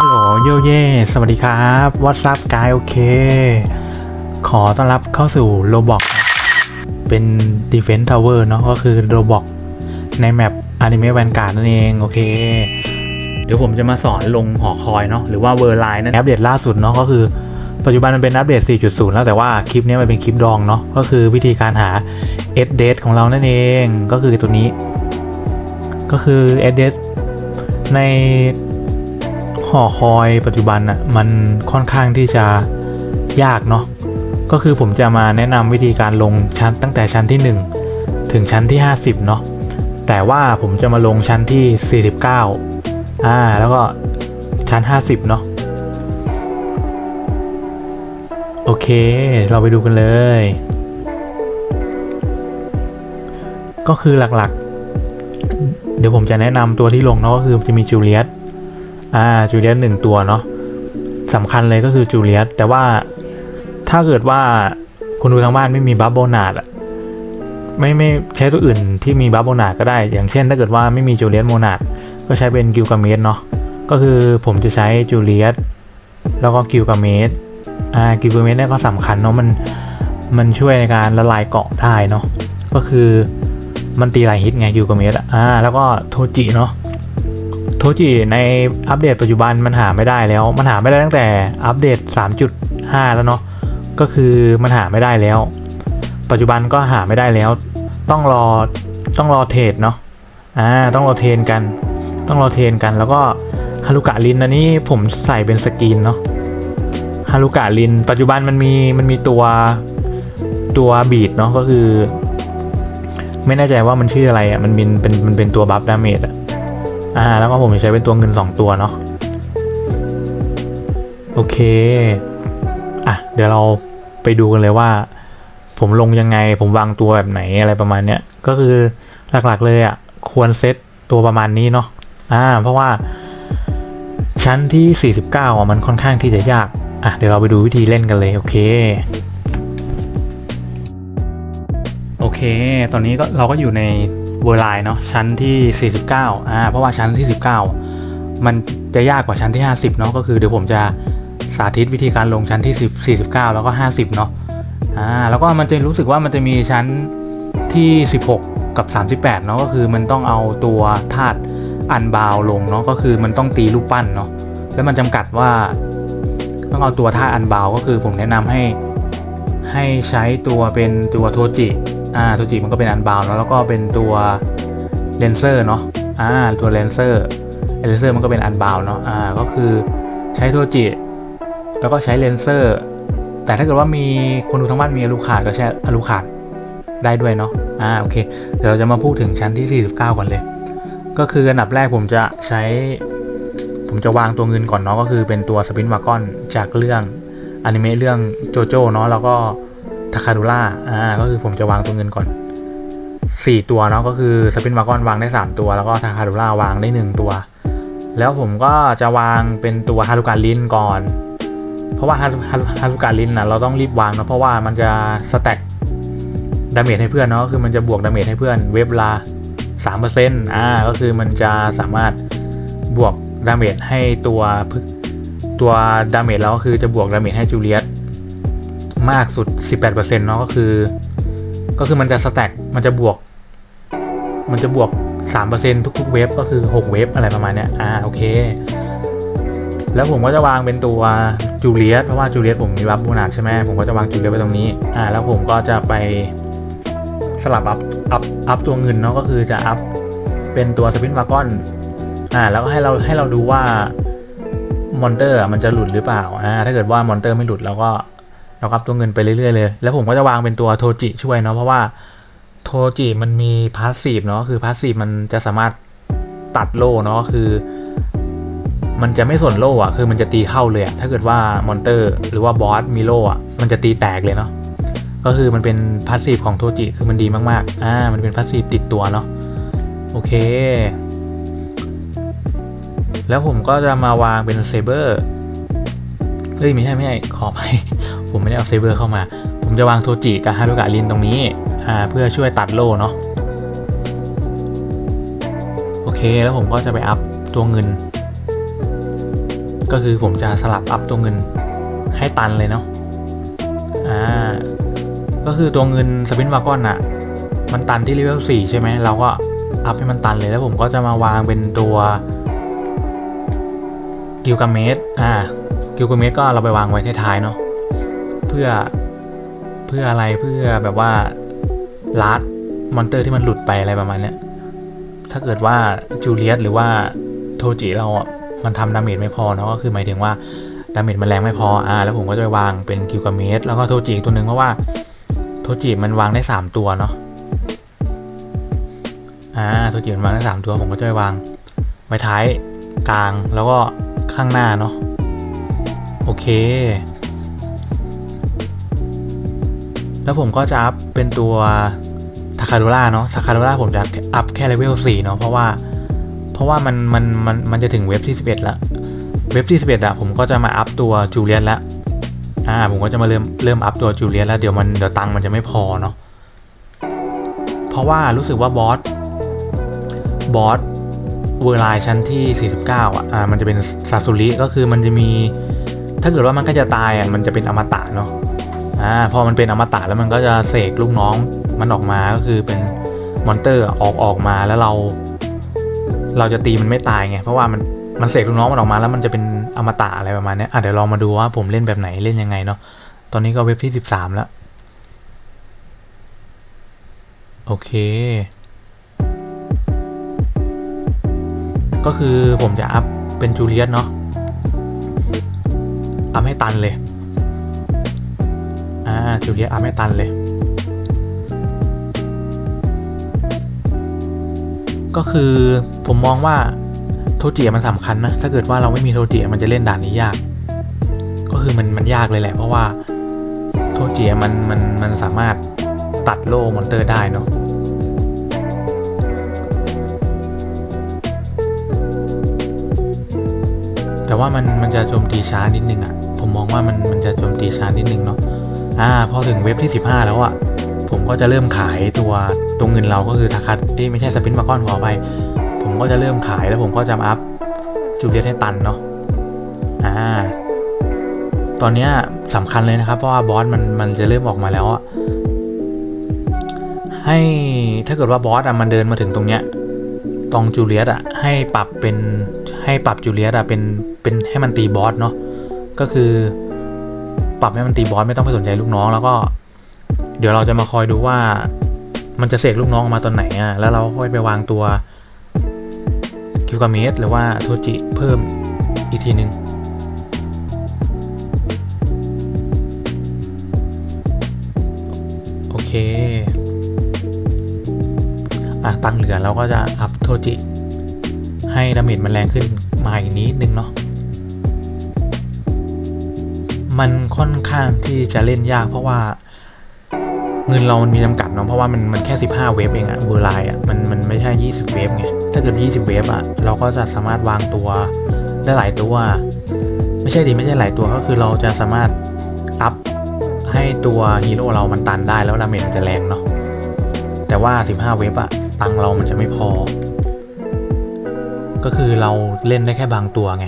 ฮัลโหลโยเย่สวัสดีครับว h a t s ั p กายโอเค ขอต้อนรับเข้าสู่โ o บอกเป็น Defense Tower เนาะก็คือโ o บอกในแมป Anime Vanguard นั่นเอง โอเค เดี๋ยวผมจะมาสอนลงหอคอยเนาะหรือว่าเวอร์ไลน์นั่นอัปเดตล่าสุดเนาะก็คือ ปัจจุบันมันเป็นอัปเดต 4.0 แล้วแต่ว่าคลิปนี้มันเป็นคลิปดองเนาะก็คือวิธีการหา s d a t e ของเรานั่นเองก็คือตัวนี้ ก็คือ s d a t e ใน หอคอยปัจจุบันอะมันค่อนข้างที่จะยากเนาะก็คือผมจะมาแนะนำวิธีการลงชั้นตั้งแต่ชั้นที่ 1 ถึงชั้นที่ 50เนาะแต่ว่าผมจะมาลงชั้นที่ 49อ่าแล้วก็ชั้น 50เนาะโอเค เราไปดูกันเลย ก็คือหลักๆ เดี๋ยวผมจะแนะนำตัวที่ลงเนาะก็คือจะมีจูเลียต อ่าจูเลียตหนึ่งตัวเนาะสำคัญเลยก็คือจูเลียตแต่ว่าถ้าเกิดว่าคนดูทางบ้านไม่มีบัฟโบนาดอะไม่ไม่ใช้ตัวอื่นที่มีบัฟโบนาดก็ได้ อย่างเช่น ถ้าเกิดว่าไม่มีจูเลียตโมนาดก็ใช้เป็นกิลกาเมสเนาะก็คือผมจะใช้จูเลียตแล้วก็กิลกาเมสอ่ากิลกาเมสเนี่ยก็สำคัญเนาะมันมันช่วยในการละลายเกาะได้เนาะก็คือมันตีลายฮิตไงกิลกาเมสอ่าแล้วก็โทจิเนาะ ทจิในอัปเดตปัจจุบันมันหาไม่ได้แล้ว มันหาไม่ได้ตั้งแต่อัปเดต 3.5 แล้วเนาะก็คือมันหาไม่ได้แล้ว ปัจจุบันก็หาไม่ได้แล้ว ต้องรอต้องรอเทรดเนาะอ่าต้องรอเทรนกัน ต้องรอเทรนกัน แล้วก็ฮารุกะลินอันนี้ผมใส่เป็นสกรีนเนาะฮารุกะลิน ปัจจุบันมันมีมันมีตัวตัวบีดเนาะก็คือ ไม่แน่ใจว่ามันชื่ออะไรอะมันเป็นเป็นมันเป็นตัวบัฟดาเมจอะ อ่า แล้วก็ผมจะใช้เป็นตัวเงิน 2 ตัวเนาะ โอเค อะ เดี๋ยวเราไปดูกันเลยว่า ผมลงยังไง ผมวางตัวแบบไหนอะไรประมาณเนี้ย ก็คือหลักๆเลยอะ่ะ ควรเซตตัวประมาณนี้เนาะ อ่า เพราะว่าชั้นที่ 49อะมันค่อนข้างที่จะยาก อะ เดี๋ยวเราไปดูวิธีเล่นกันเลย โอเค โอเค ตอนนี้ก็เราก็อยู่ใน เวอร์ไลน์เนาะชั้นที่ 49 อ่าเพราะว่าชั้นที่ 19 มันจะยากกว่าชั้นที่ 50 เนาะก็คือเดี๋ยวผมจะสาธิตวิธีการลงชั้นที่ 10 49 แล้วก็ 50 เนาะอ่าแล้วก็มันจะรู้สึกว่ามันจะมีชั้นที่ 16 กับ 38 เนาะก็คือมันต้องเอาตัวธาตุอันบาวลงเนาะก็คือมันต้องตีลูกปั้นเนาะแล้วมันจำกัดว่าต้องเอาตัวธาตุอันบาวก็คือผมแนะนำให้ให้ใช้ตัวเป็นตัวโทจิ อ่าโทจิมันก็เป็นอันบาวแล้วแล้วก็เป็นตัวเลนเซอร์เนาะอ่าตัวเลนเซอร์เลนเซอร์มันก็เป็นอันบาวเนาะอ่าก็คือใช้โทจิแล้วก็ใช้เลนเซอร์ แต่ถ้าเกิดว่ามีคนดูทั้งบ้านมีอลูขาดก็ใช้อลูขาดได้ด้วยเนาะอ่าโอเค เดี๋ยวเราจะมาพูดถึงชั้นที่ 49 ก่อนเลย ก็คืออันดับแรกผมจะใช้ ผมจะวางตัวเงินก่อนเนาะก็คือเป็นตัวสปินวากอนจากเรื่องอนิเมะเรื่องโจโจ้เนาะแล้วก็ ทาคาดูล่าอ่าก็คือผมจะวางตัวเงินก่อน 4 ตัวเนาะก็คือสปินวากอนวางได้ 3 ตัว แล้วก็ทาคาดูล่าวางได้ 1 ตัว แล้วผมก็จะวางเป็นตัวฮารุการลินก่อน เพราะว่าฮารุการลินนะเราต้องรีบวางนะเพราะว่ามันจะสแต็กดาเมจให้เพื่อนเนาะคือมันจะบวกดาเมจให้เพื่อนเวฟลา3%อ่า ก็คือมันจะสามารถบวกดาเมจให้ตัวตัวดาเมจแล้วก็คือจะบวกดาเมจให้จูเลียต มากสุด 18%เนาะก็คือ ก็คือมันจะสแต็กมันจะบวก มันจะบวก 3%ทุกๆเวฟก็คือ 6 เวฟอะไรประมาณเนี้ยอ่าโอเค แล้วผมก็จะวางเป็นตัวจูเลียตเพราะว่าจูเลียตผมมีบัฟบูนาดใช่ไหมผมก็จะวางจูเลียตไว้ตรงนี้อ่าแล้วผมก็จะไปสลับอัพอัพอัพตัวเงินเนาะก็คือจะอัพเป็นตัวสปินวากอนอ่าแล้วก็ให้เราให้เราดูว่ามอนเตอร์มันจะหลุดหรือเปล่าอ่าถ้าเกิดว่ามอนเตอร์ไม่หลุดเราก็ เรากับตัวเงินไปเรื่อยๆเลย แล้วผมก็จะวางเป็นตัวโทจิช่วยเนาะเพราะว่าโทจิมันมีพาสซีฟเนาะคือพาสซีฟมันจะสามารถตัดโล่เนาะคือ มันจะไม่สนโล่อะคือมันจะตีเข้าเลยถ้าเกิดว่ามอนเตอร์หรือว่าบอสมีโล่อะมันจะตีแตกเลยเนาะก็คือมันเป็นพาสซีฟของโทจิคือมันดีมากๆอ่ามันเป็นพาสซีฟติดตัวเนาะโอเค แล้วผมก็จะมาวางเป็นเซเบอร์เฮ้ยไม่ใช่ไม่ใช่ขอไป ผมไม่ได้เอาเซเบอร์เข้ามา ผมจะวางโทจิกับฮารุกะลินตรงนี้เพื่อช่วยตัดโล่เนาะโอเคแล้วผมก็จะไปอัพตัวเงิน ก็คือผมจะสลับอัพตัวเงินให้ตันเลยเนาะอ่าก็คือตัวเงินสปินวากอนอะมันตันที่เลเวลสี่ใช่ไหมเราก็อัพให้มันตันเลยแล้วผมก็จะมาวางเป็นตัวกิลกาเมสอ่ากิลกาเมสก็เราไปวางไว้ท้ายๆเนาะ พื่อเพื่ออะไรเพื่อแบบว่าลาดมอนเตอร์ที่มันหลุดไปอะไรประมาณเนี้ยถ้าเกิดว่าจูเลียสหรือว่าโทจิเราอะมันทำดาเมจไม่พอเนาะก็คือหมายถึงว่าดาเมจมันแรงไม่พออ่าแล้วผมก็จะไปวางเป็นกิลกาเมสแล้วก็โทจิอีกตัวหนึ่งเพราะว่าโทจิมันวางได้สามตัวเนาะอ่าโทจิมันวางได้สามตัวผมก็จะไปวางไว้ท้ายกลางแล้วก็ข้างหน้าเนาะโอเค แล้วผมก็จะอัพเป็นตัวทาคาโดล่าเนาะทาคาโดล่าผมจะอัพแค่เลเวล4เนาะเพราะว่า เพราะว่ามันมันมันมันจะถึงเว็บที่ 11แล้วเว็บที่11อะผมก็จะมาอัพตัวจูเลียนล้วอ่าผมก็จะมาเริ่มเริ่มอัพตัวจูเลียนแล้วเดี๋ยวมันเดี๋ยวตังค์มันจะไม่พอเนาะเพราะว่ารู้สึกว่าบอสบอสเวอร์ไลชั้นที่ 49อะอ่ามันจะเป็นซาซูริก็คือมันจะมี ถ้าเกิดว่ามันก็จะตายอะมันจะเป็นอมตะเนาะ อ่าพอมันเป็นอมตะแล้วมันก็จะเสกลูกน้องมันออกมาก็คือเป็นมอนเตอร์ออกออกมาแล้วเรา เราจะตีมันไม่ตายไงเพราะว่ามันมันเสกลูกน้องมันออกมาแล้วมันจะเป็นอมตะอะไรประมาณนี้อะเดี๋ยวลองมาดูว่าผมเล่นแบบไหนเล่นยังไงเนาะตอนนี้ก็เว็บที่13แล้ว โอเค ก็คือผมจะอัพเป็นจูเลียสเนาะอัพให้ตันเลย อ่าจูเลียอัพให้ตันเลย ก็คือผมมองว่าโทจิมันสำคัญนะ ถ้าเกิดว่าเราไม่มีโทจิมันจะเล่นด่านนี้ยาก ก็คือมันมันยากเลยแหละ เพราะว่าโทจิมันมันมันสามารถตัดโล่มอนเตอร์ได้เนาะแต่ว่ามันมันจะโจมตีช้านิดนึงอะ่ะ ผมมองว่ามันมันจะโจมตีช้านิดนึงเนาะ อ่าพอถึงเว็บที่ 15 แล้วอะ่ะผมก็จะเริ่มขายตัวตัวเงินเราก็คือทาคัดเอ้ไม่ใช่สปินมาก้อนขอไป ผมก็จะเริ่มขายแล้วผมก็จะมาอัพจูเลียสให้ตันเนาะอ่าตอนนี้สำคัญเลยนะครับ เพราะว่าบอสมันมันจะเริ่มออกมาแล้วอะให้ถ้าเกิดว่าบอสอะมันเดินมาถึงตรงเนี้ยตรงจูเลียสอะให้ปรับเป็นให้ปรับจูเลียสอะเป็นเป็นให้มันตีบอสเนาะก็คือ ปรับให้มันตีบอสไม่ต้องไปสนใจลูกน้อง แล้วก็ เดี๋ยวเราจะมาคอยดูว่า มันจะเสกลูกน้องออกมาตอนไหนอะแล้วเราค่อยไปวางตัวคิวกาเมสหรือว่าโทจิเพิ่มอีกทีหนึ่งโอเคอะตังเหลือเราก็จะอัพโทจิให้ดาเมจมันแรงขึ้นมาอีกนิดนึงเนาะ มันค่อนข้างที่จะเล่นยาก เพราะว่า เงินเรามันมีจำกัดเนาะเพราะว่ามันมันแค่ 15 เวฟเองอะเบอร์ไลน์อะมันมันไม่ใช่ 20 เวฟไงถ้าเกิด 20 เวฟอะเราก็จะสามารถวางตัวได้หลายตัว ไม่ใช่ดิไม่ใช่หลายตัวก็คือเราจะสามารถอัพให้ตัวฮีโร่เรามันตันได้แล้วดาเมจมันจะแรงเนาะแต่ว่า 15 เวฟอะตังเรามันจะไม่พอ ก็คือเราเล่นได้แค่บางตัวไง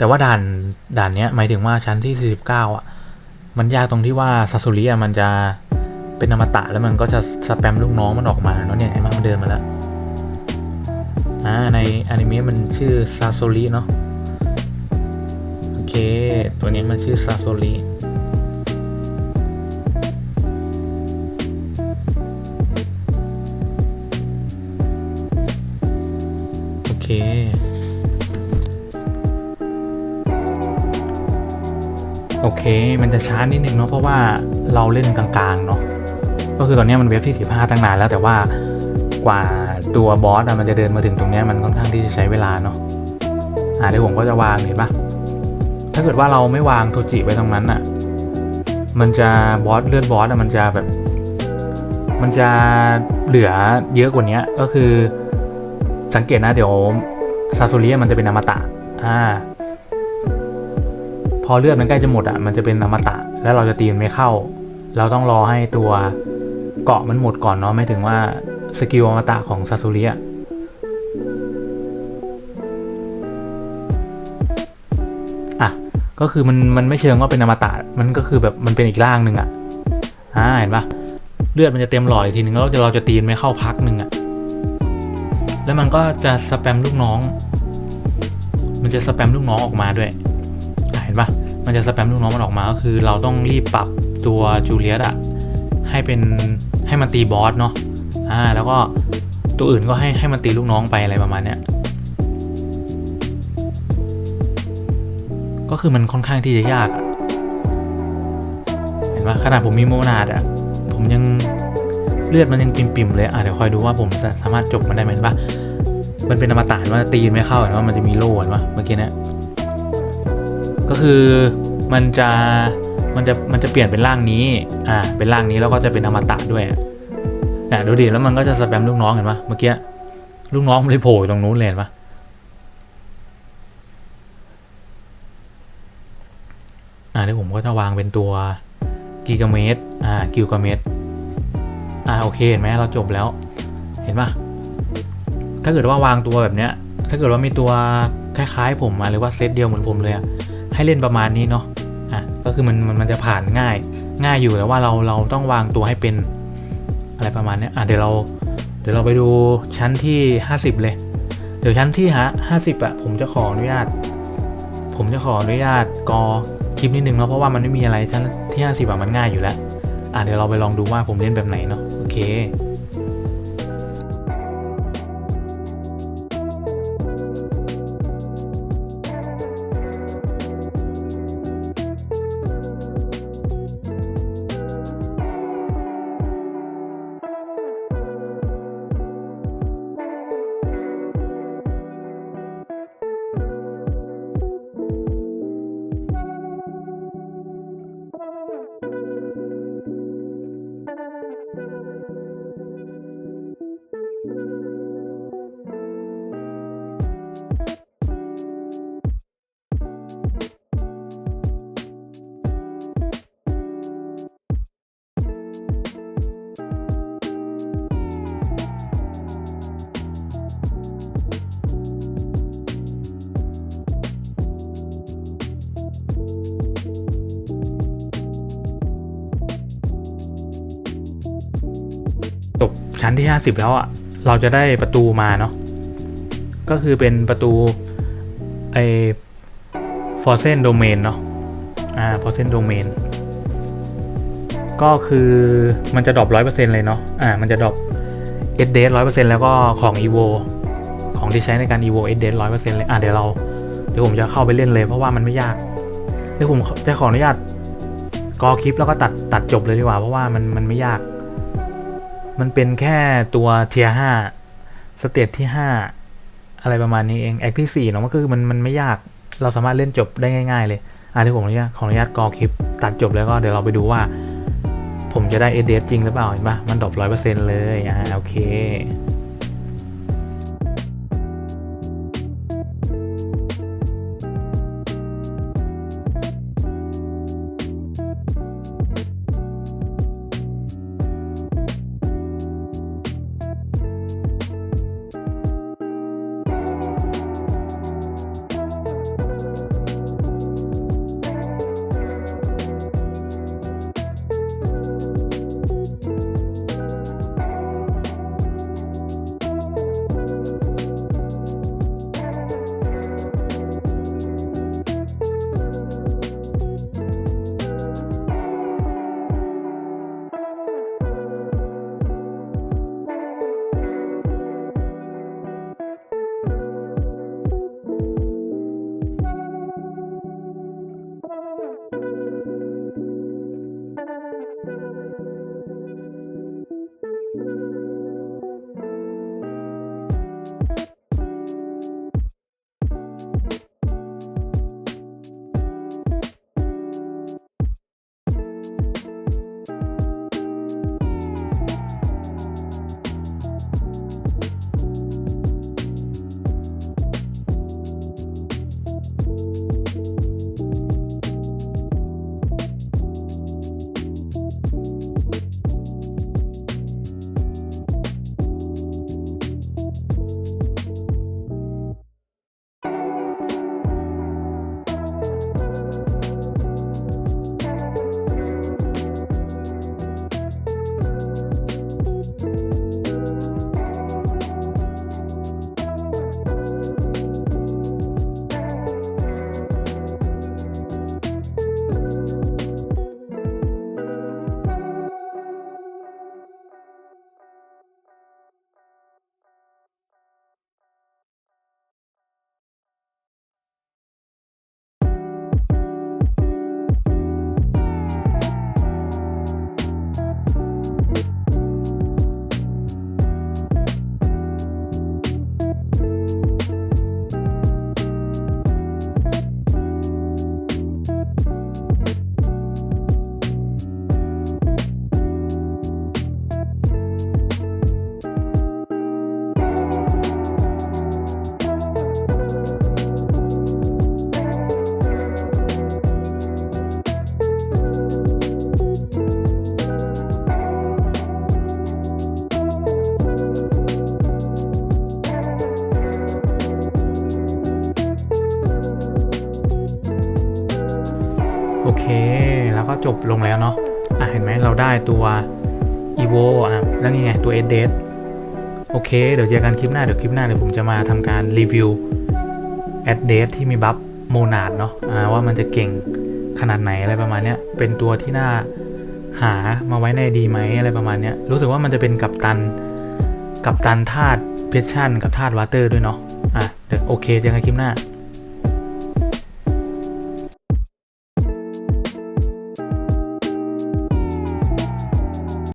แต่ว่าด่านด่านเนี้ยหมายถึงว่าชั้นที่ 49อะมันยากตรงที่ว่าซาสุริอะมันจะเป็นอมตะแล้วมันก็จะสแปมลูกน้องมันออกมาเนาะเนี่ยไอ้มันมันเดินมาแล้วอ่าในอนิเมะมันชื่อซาสุริเนาะโอเค ตัวนี้มันชื่อซาสุริ โอเค มันจะช้านิดนึงเนาะเพราะว่าเราเล่นกลางๆเนาะก็คือตอนนี้มันเว็บที่ 15 ตั้งนานแล้วแต่ว่ากว่าตัวบอสอะมันจะเดินมาถึงตรงนี้มันค่อนข้างที่จะใช้เวลาเนาะอ่าเดี๋ยวผมก็จะวางเห็นปะถ้าเกิดว่าเราไม่วางโทจิไว้ตรงนั้นอะมันจะบอสเลื่อนบอสอะมันจะแบบ มันจะเหลือเยอะกว่านี้ก็คือสังเกตนะเดี๋ยวซาซูริมันจะเป็นอมตะอ่า อเลือดมันใกล้จะหมดอะมันจะเป็นอมตะ แล้วเราจะตีมันไม่เข้า เราต้องรอให้ตัวเกาะมันหมดก่อนเนาะไม่ถึงว่าสกิลอมตะของซาซูริอะก็คือมันมันไม่เชิงว่าเป็นอมตะมันก็คือแบบมันเป็นอีกร่างหนึ่งอะอ่าเห็นปะเลือดมันจะเต็มหลอดทีหนึ่งแล้วเราจะตีนไม่เข้าพักหนึ่งอะแล้วมันก็จะสแปมลูกน้อง มันจะสแปมลูกน้องออกมาด้วยเห็นปะ มันจะสแปมลูกน้องมันออกมาก็คือ เราต้องรีบปรับตัวจูเลียตอะให้เป็นให้มันตีบอสเนาะอ่าแล้วก็ตัวอื่นก็ให้ให้มันตีลูกน้องไปอะไรประมาณเนี้ยก็คือมันค่อนข้างที่จะยากอะเห็นปะขนาดผมมีโมนาดอะผมยังเลือดมันยังปิ่มๆเลยอะเดี๋ยวคอยดูว่าผมจะสามารถจบมันได้ไหมเห็นปะมันเป็นอมตะเห็นว่าตีนไม่เข้าเห็นว่ามันจะมีโล่เห็นปะเมื่อกี้เนะ ก็คือมันจะมันจะมันจะเปลี่ยนเป็นร่างนี้ อ่า เป็นร่างนี้แล้วก็จะเป็นอมตะด้วยอะเนี่ยดูดิแล้วมันก็จะสแปมลูกน้องเห็นปะเมื่อกี้ลูกน้องมันเลยโผล่ตรงนู้นเลยเห็นปะอ่าเดี๋ยวผมก็จะวางเป็นตัวกิกาเมตรอ่ากิลกาเมตรอ่าโอเคเห็นไหมเราจบแล้ว เห็นปะถ้าเกิดว่าวางตัวแบบเนี้ย ถ้าเกิดว่ามีตัวคล้ายๆผมมาหรือว่าเซตเดียวเหมือนผมเลยอะ ให้เล่นประมาณนี้เนาะอะก็คือมันมันมันจะผ่านง่ายง่ายอยู่แต่ว่าเราเราต้องวางตัวให้เป็นอะไรประมาณนี้อะเดี๋ยวเราเดี๋ยวเราไปดูชั้นที่ 50 เลย เดี๋ยวชั้นที่ฮะ50อะผมจะขออนุญาต ผมจะขออนุญาตกอคลิปนิดนึงเนาะเพราะว่ามันไม่มีอะไรชั้นที่ 50บาทมันง่ายอยู่แล้วอะเดี๋ยวเราไปลองดูว่าผมเล่นแบบไหนเนาะโอเค จบชั้นที่ 50 แล้วอะ่ะ เราจะได้ประตูมาเนาะ ก็คือเป็นประตูไอฟอร์เซนโดเมนเนาะ อ่าฟอร์เซนโดเมนก็คือมันจะดรอปร้อยเปอร์เซ็นต์เลยเนาะ อ่า มันจะดรอปเอสเดสร้อยเปอร์เซ็นต์แล้วก็ของ e v o ของที่ใช้ในการ e v o เอสเดสร้อยเปอร์เซ็นต์เลย อ่าเดี๋ยวเรา เดี๋ยวผมจะเข้าไปเล่นเลยเพราะว่ามันไม่ยาก เดี๋ยวผมจะขออนุญาตกอคลิปแล้วก็ตัดตัดจบเลยดีกว่าเพราะว่ามันมันไม่ยาก มันเป็นแค่ตัวเทียห้าสเตจที่ห้าอะไรประมาณนี้เองแอคที่สี่เนาะมันก็คือมันมันไม่ยากเราสามารถเล่นจบได้ง่าย ๆ เลยอะที่ผมอนุญาตขออนุญาตกอคลิปตัดจบแล้วก็เดี๋ยวเราไปดูว่า ผมจะได้เอเดจริงหรือเปล่าเห็นปะมันดรอปร้อยเปอร์เซ็นต์เลยอ่าโอเค อะเห็นไหมเราได้ตัว evo อะแล้วนี่ไงตัว s d โอเค เดี๋ยวเจอกันคลิปหน้า เดี๋ยวคลิปหน้าเดี๋ยวผมจะมาทำการรีวิว a d d a t ที่มีบัฟโมนาดเนาะว่ามันจะเก่งขนาดไหนอะไรประมาณเนี้ยเป็นตัวที่น่าหามาไว้ในดีไหมอะไรประมาณเนี้ยรู้สึกว่ามันจะเป็นกับตันกับตันธาตุเพชชั่นกับธาตุวาเตอร์ด้วยเนาะอะเดี๋ยวโอเคเจอกันคลิปหน้า